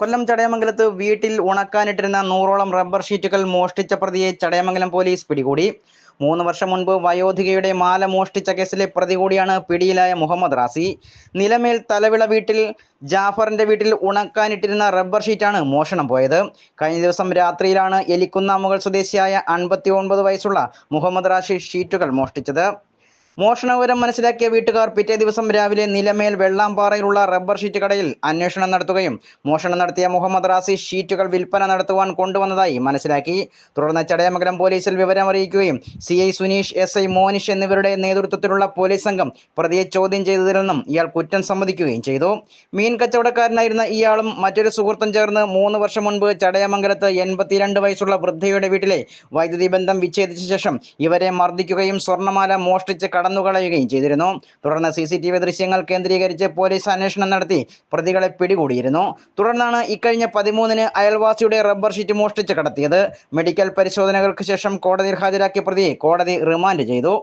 കൊല്ലം ചടയമംഗലത്ത് വീട്ടിൽ ഉണക്കാനിട്ടിരുന്ന നൂറോളം റബ്ബർ ഷീറ്റുകൾ മോഷ്ടിച്ച പ്രതിയെ ചടയമംഗലം പോലീസ് പിടികൂടി. മൂന്ന് വർഷം മുൻപ് വയോധികയുടെ മാല മോഷ്ടിച്ച കേസിലെ പ്രതി കൂടിയാണ് പിടിയിലായ മുഹമ്മദ് റാസി. നിലമേൽ തലവിള വീട്ടിൽ ജാഫറിന്റെ വീട്ടിൽ ഉണക്കാനിട്ടിരുന്ന റബ്ബർ ഷീറ്റാണ് മോഷണം പോയത്. കഴിഞ്ഞ ദിവസം രാത്രിയിലാണ് എലിക്കുന്നാമുകൾ സ്വദേശിയായ അൻപത്തി വയസ്സുള്ള മുഹമ്മദ് റാഷി ഷീറ്റുകൾ മോഷ്ടിച്ചത്. മോഷണവിവരം മനസ്സിലാക്കിയ വീട്ടുകാർ പിറ്റേ ദിവസം രാവിലെ നിലമേൽ വെള്ളാമ്പാറയിലുള്ള റബ്ബർ ഷീറ്റ് കടയിൽ അന്വേഷണം നടത്തുകയും മോഷണം നടത്തിയ മുഹമ്മദ് റാസി ഷീറ്റുകൾ വിൽപ്പന നടത്തുവാൻ കൊണ്ടുവന്നതായി മനസ്സിലാക്കി. തുടർന്ന് ചടയമംഗലം പോലീസിൽ വിവരം അറിയിക്കുകയും C I Suneesh S I Monish എന്നിവരുടെ നേതൃത്വത്തിലുള്ള പോലീസ് സംഘം പ്രതിയെ ചോദ്യം ചെയ്തതിൽ നിന്നും ഇയാൾ കുറ്റം സമ്മതിക്കുകയും ചെയ്തു. മീൻ കച്ചവടക്കാരനായിരുന്ന ഇയാളും മറ്റൊരു സുഹൃത്തും ചേർന്ന് മൂന്ന് വർഷം മുൻപ് ചടയമംഗലത്ത് എൺപത്തിരണ്ട് വയസ്സുള്ള വൃദ്ധയുടെ വീട്ടിലെ വൈദ്യുതി ബന്ധം വിച്ഛേദിച്ച ശേഷം ഇവരെ മർദ്ദിക്കുകയും സ്വർണമാല മോഷ്ടിച്ച് കടന്നുകളയുകയും ചെയ്തിരുന്നു. തുടർന്ന് സി സി ടി വി ദൃശ്യങ്ങൾ കേന്ദ്രീകരിച്ച് പോലീസ് അന്വേഷണം നടത്തി. പ്രതികളെ പിടികൂടിയിരുന്നു. തുടർന്നാണ് ഇക്കഴിഞ്ഞ പതിമൂന്നിന് അയൽവാസിയുടെ റബ്ബർ ഷീറ്റ് മോഷ്ടിച്ച് കടത്തിയത്. മെഡിക്കൽ പരിശോധനകൾക്ക് ശേഷം കോടതിയിൽ ഹാജരാക്കിയ പ്രതിയെ കോടതി റിമാൻഡ് ചെയ്തു.